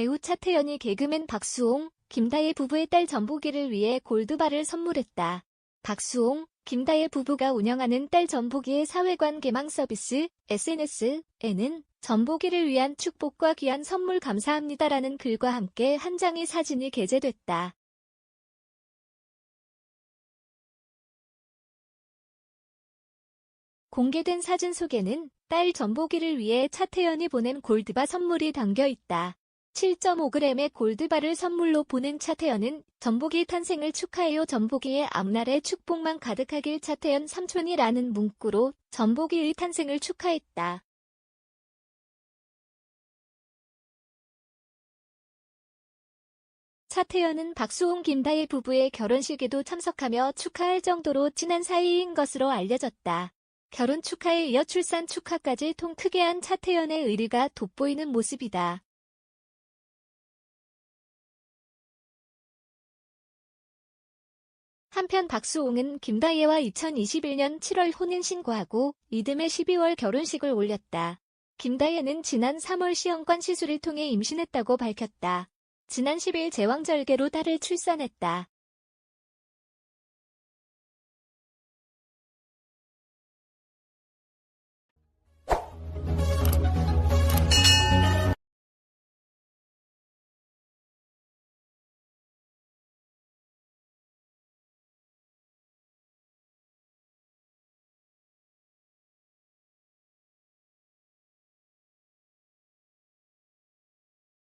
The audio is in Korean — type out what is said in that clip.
배우 차태현이 개그맨 박수홍, 김다혜 부부의 딸 전보기를 위해 골드바를 선물했다. 박수홍, 김다혜 부부가 운영하는 딸 전보기의 사회관 개망 서비스 SNS에는 전보기를 위한 축복과 귀한 선물 감사합니다라는 글과 함께 한 장의 사진이 게재됐다. 공개된 사진 속에는 딸 전보기를 위해 차태현이 보낸 골드바 선물이 담겨 있다. 7.5g의 골드바를 선물로 보낸 차태현은 전보기 탄생을 축하해요 전보기의 앞날에 축복만 가득하길 차태현 삼촌이라는 문구로 전보기의 탄생을 축하했다. 차태현은 박수홍 김다혜 부부의 결혼식에도 참석하며 축하할 정도로 친한 사이인 것으로 알려졌다. 결혼 축하에 이어 출산 축하까지 통 크게 한 차태현의 의리가 돋보이는 모습이다. 한편 박수홍은 김다희와 2021년 7월 혼인 신고하고 이듬해 12월 결혼식을 올렸다. 김다희는 지난 3월 시험관 시술을 통해 임신했다고 밝혔다. 지난 10일 제왕절개로 딸을 출산했다.